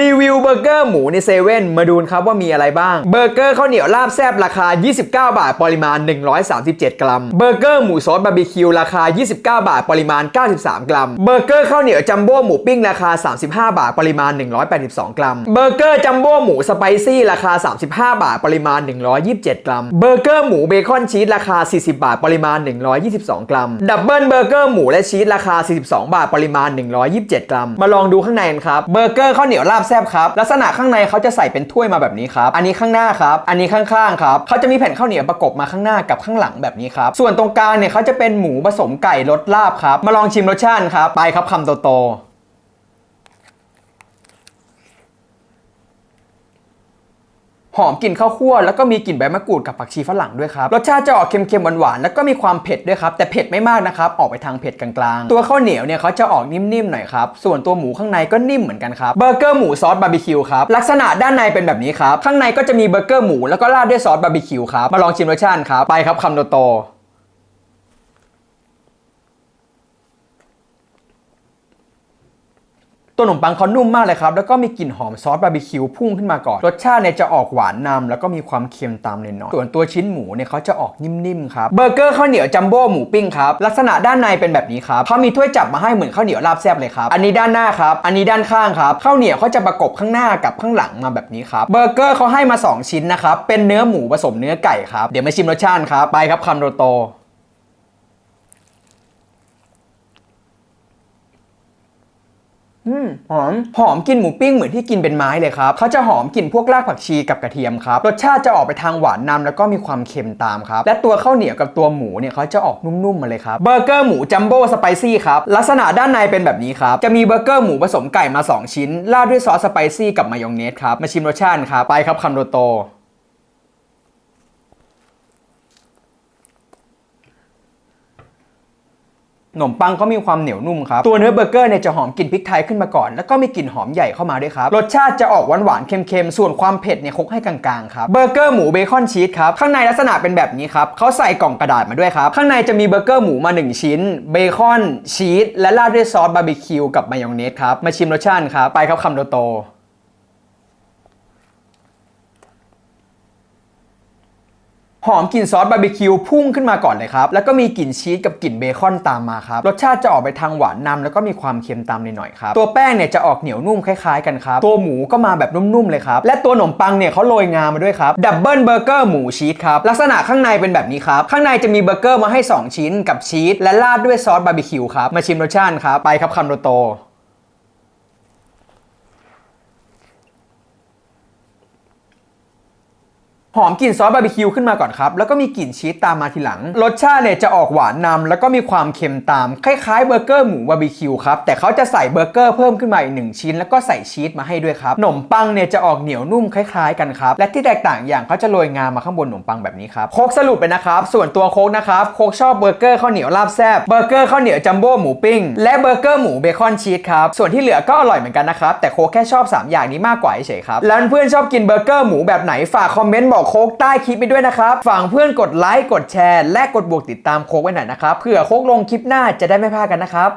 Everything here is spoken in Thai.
รีวิวเบอร์เกอร์หมูในเซเว่นมาดูครับว่ามีอะไรบ้าง เบอร์เกอร์ข้าวเหนียวลาบแซบราคา 29 บาท ปริมาณ 137 กรัม เบอร์เกอร์หมูซอสบาร์บีคิวราคา 29 บาท ปริมาณ 93 กรัม เบอร์เกอร์ข้าวเหนียวจัมโบ้หมูปิ้งราคา 35 บาท ปริมาณ 182 กรัม เบอร์เกอร์จัมโบ้หมูสไปซี่ราคา 35 บาท ปริมาณ 127 กรัม เบอร์เกอร์หมูเบคอนชีสราคา 40 บาท ปริมาณ 122 กรัม ดับเบิลเบอร์เกอร์หมูและชีสราคา 42 บาท ปริมาณ 127 กรัม มาลองดูข้างในกันครับ เบอร์เกอร์ข้าวเหนียวลาบแซบครับลักษณะข้างในเขาจะใส่เป็นถ้วยมาแบบนี้ครับอันนี้ข้างหน้าครับอันนี้ข้างๆครับเขาจะมีแผ่นข้าวเหนียวประกบมาข้างหน้ากับข้างหลังแบบนี้ครับส่วนตรงกลางเนี่ยเขาจะเป็นหมูผสมไก่รสลาบครับมาลองชิมรสชาติครับไปครับคำโตๆ หอมกลิ่นข้าวคั่วแล้วก็มีกลิ่นใบมะกรูดกับผักชีฝรั่งด้วยครับรสชาติจะออกเค็มๆหวานๆแล้วก็มีความเผ็ดด้วยครับแต่เผ็ดไม่มากนะครับออกไปทางเผ็ดกลางๆตัวข้าวเหนียวเนี่ยเขาจะออกนิ่มๆหน่อยครับส่วนตัวหมูข้างในก็นิ่มเหมือนกันครับเบอร์เกอร์หมูซอสบาร์บีคิวครับลักษณะด้านในเป็นแบบนี้ครับข้างในก็จะมีเบอร์เกอร์หมูแล้วก็ราดด้วยซอสบาร์บีคิวครับมาลองชิมรสชาติครับไปครับคำโตโต ตัวขนมปังเขานุ่มมากเลยครับ แล้วก็มีกลิ่นหอมซอสบาร์บีคิวพุ่งขึ้นมาก่อน รสชาติเนี่ยจะออกหวานนำแล้วก็มีความเค็มตามหน่อยส่วนตัวชิ้นหมูเนี่ยเขาจะออกนิ่มๆครับเบอร์เกอร์ข้าวเหนียวจัมโบ้หมูปิ้งครับลักษณะด้านในเป็นแบบนี้ครับเขามีถ้วยจับมาให้เหมือนข้าวเหนียวราบแซบเลยครับอันนี้ด้านหน้าครับอันนี้ด้านข้างครับข้าวเหนียวเขาจะประกบข้างหน้ากับข้างหลังมาแบบนี้ครับเบอร์เกอร์เขาให้มาสองชิ้นนะครับเป็นเนื้อหมูผสมเนื้อไก่ครับเดี๋ยวมาชิมรสชาติครับไปครับคำโตๆ อืมหอม หอมกลินหมูปิ้งเหมือนที่กินเป็นไม้เลยครับเขาจะหอมกลิ่นพวกรากผักชีกับกระเทียมครับ รสชาติจะออกไปทางหวานนำแล้วก็มีความเค็มตามครับ และตัวข้าวเหนียวกับตัวหมูเนี่ยเขาจะออกนุ่มๆมาเลยครับเบอร์เกอร์หมูจัมโบ้สไปซี่ครับ ลักษณะด้านในเป็นแบบนี้ครับ จะมีเบอร์เกอร์หมูผสมไก่มา 2 ชิ้น ราดด้วยซอสสไปซี่กับมายองเนสครับ มาชิมรสชาติครับ ไปครับคำโตๆ ขนมปังเขามีความเหนียวนุ่มครับ ตัวเนื้อเบอร์เกอร์เนี่ยจะหอมกลิ่นพริกไทยขึ้นมาก่อน แล้วก็มีกลิ่นหอมใหญ่เข้ามาด้วยครับ รสชาติจะออกหวานหวานๆ เค็มๆ ส่วนความเผ็ดเนี่ยคกให้กลางๆ ครับ เบอร์เกอร์หมูเบคอนชีสครับ ข้างในลักษณะเป็นแบบนี้ครับเขาใส่กล่องกระดาษมาด้วยครับ ข้างในจะมีเบอร์เกอร์หมูมา 1 ชิ้น เบคอนชีสและราดด้วยซอสบาร์บีคิวกับมายองเนสครับ มาชิมรสชาติครับ ไปครับคำโตๆ หอมกลิ่นซอสบาร์บีคิวพุ่งขึ้นมาก่อนเลยครับ แล้วก็มีกลิ่นชีสกับกลิ่นเบคอนตามมาครับ รสชาติจะออกไปทางหวานนำแล้วก็มีความเค็มตามหน่อยๆครับ ตัวแป้งเนี่ยจะออกเหนียวนุ่มคล้ายๆกันครับ ตัวหมูก็มาแบบนุ่มๆเลยครับ และตัวขนมปังเนี่ยเขาโรยงามาด้วยครับ ดับเบิลเบอร์เกอร์หมูชีสครับ ลักษณะข้างในเป็นแบบนี้ครับ ข้างในจะมีเบอร์เกอร์มาให้ 2 ชิ้นกับชีสและราดด้วยซอสบาร์บีคิวครับ มาชิมรสชาติครับ ไปครับคำโตๆ หอมกลิ่นซอสบาร์บีคิวขึ้นมาก่อนครับ แล้วก็มีกลิ่นชีสตามมาทีหลัง รสชาติเนี่ยจะออกหวานนำแล้วก็มีความเค็มตาม คล้ายๆเบอร์เกอร์หมูบาร์บีคิวครับ แต่เขาจะใส่เบอร์เกอร์เพิ่มขึ้นมาอีกหนึ่งชิ้น แล้วก็ใส่ชีสมาให้ด้วยครับขนมปังเนี่ยจะออกเหนียวนุ่มคล้ายๆกันครับ และที่แตกต่างอย่างเขาจะโรยงามาข้างบนขนมปังแบบนี้ครับ โคกสรุปเลยนะครับ ส่วนตัวโคกนะครับ โคกชอบเบอร์เกอร์ข้าวเหนียวลาบแซบเบอร์เกอร์ข้าวเหนียวจัมโบ้หมูปิ้ง และเบอร์เกอร์หมูเบคอนชีสครับ ส่วนที่เหลือก็อร่อยเหมือนกันนะครับ แต่โคกแค่ชอบ 3 อย่างนี้มากกว่าเฉยครับ แล้วเพื่อนชอบกินเบอร์เกอร์หมูแบบไหน ฝากคอมเมนต์บอกโคกใต้คลิปไปด้วยนะครับฝั่งเพื่อนกดไลค์กดแชร์ และกดบวกติดตามโคกไว้หน่อยนะครับเผื่อโคกลงคลิปหน้าจะได้ไม่พลาดกันนะครับ